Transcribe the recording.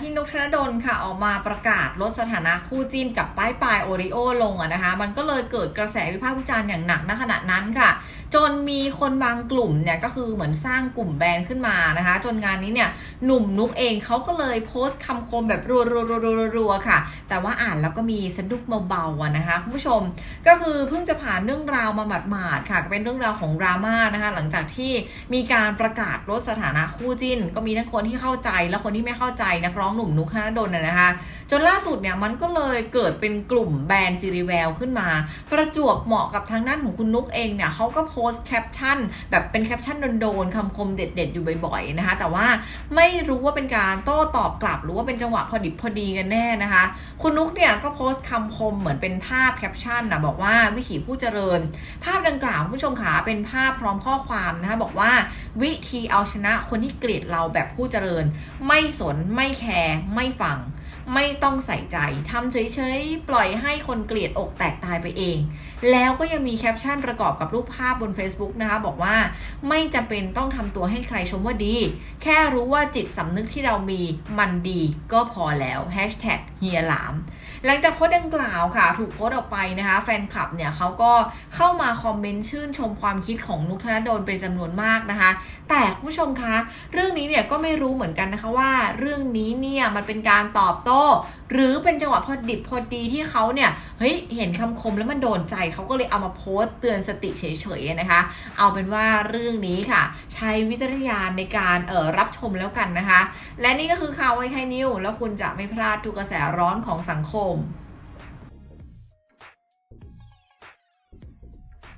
ที่นุกธนดลค่ะออกมาประกาศลดสถานะคู่จิ้นกับป้ายปลายโอริโอลงอะนะคะ มันก็เลยเกิดกระแสวิพากษ์วิจารณ์อย่างหนักณขณะนั้นค่ะ จนมีคนบางกลุ่มเนี่ยก็คือเหมือนสร้างกลุ่มแบรนด์ขึ้นมานะคะ จนงานนี้เนี่ยหนุ่มนุกเองเขาก็เลยโพสต์คำคมแบบรัวๆๆๆๆค่ะ แต่ว่าอ่านแล้วก็มีสะดุกเบาๆนะคะคุณผู้ชมก็คือเพิ่งจะผ่านเรื่องราวมาหมาดๆค่ะเป็นเรื่องราวของดราม่านะคะ หลังจากที่มีการประกาศลดสถานะคู่จิ้น ก็มีทั้งคนที่เข้าใจและคนที่ไม่เข้าใจนักร้องหนุ่มนุกธนดนนะคะ จนล่าสุดเนี่ยมันก็เลยเกิดเป็นกลุ่มแบรนด์ซีรีแวลขึ้นมา ประจวบเหมาะกับทางด้านของคุณนุกเองเนี่ยเขาก็โพสต์แคปชั่น แบบเป็นแคปชั่นโดนๆคำคมเด็ดๆ อยู่บ่อยๆนะคะ แต่ว่าไม่รู้ว่าเป็นการโต้ตอบกลับหรือว่าเป็นจังหวะพอดิบพอดีกันแน่นะคะ คุณนุกเนี่ยก็โพสต์คำคมเหมือนเป็นภาพแคปชั่นนะบอกว่าวิถีผู้เจริญ ภาพดังกล่าวคุณผู้ชมขาเป็นภาพพร้อมข้อความนะคะบอกว่าวิธีเอาชนะคนที่เกลียดเราแบบผู้เจริญ ไม่สนไม่แแคร์ไม่ฟัง ไม่ต้องใส่ใจทำเฉยๆ ปล่อยให้คนเกลียดอกแตกตายไปเอง แล้วก็ยังมีแคปชั่นประกอบกับรูปภาพบน Facebook นะคะ บอกว่าไม่จำเป็นต้องทำตัวให้ใครชมว่าดี แค่รู้ว่าจิตสำนึกที่เรามีมันดีก็พอแล้ว Hashtag เฮียหลาม หลังจากโพสต์ดังกล่าวค่ะ ถูกโพสต์ออกไปนะคะ แฟนคลับเนี่ยเขาก็เข้ามาคอมเมนต์ชื่นชมความคิดของนุกธนดลเป็นจำนวนมากนะคะ แต่คุณผู้ชมคะ เรื่องนี้เนี่ยก็ไม่รู้เหมือนกันนะคะว่า เรื่องนี้เนี่ยมันเป็นการตอบโต้หรือเป็นจังหวะพอดิบพอดีที่เขาเนี่ยเฮ้ยเห็นคำคมแล้วมันโดนใจเขาก็เลยเอามาโพสต์เตือนสติเฉยๆนะคะ เอาเป็นว่าเรื่องนี้ค่ะ ใช้วิจารณญาณในการเอ่อรับชมแล้วกันนะคะ และนี่ก็คือข่าวไวไทยนิวแล้วคุณจะไม่พลาดทุกกระแสร้อนของสังคม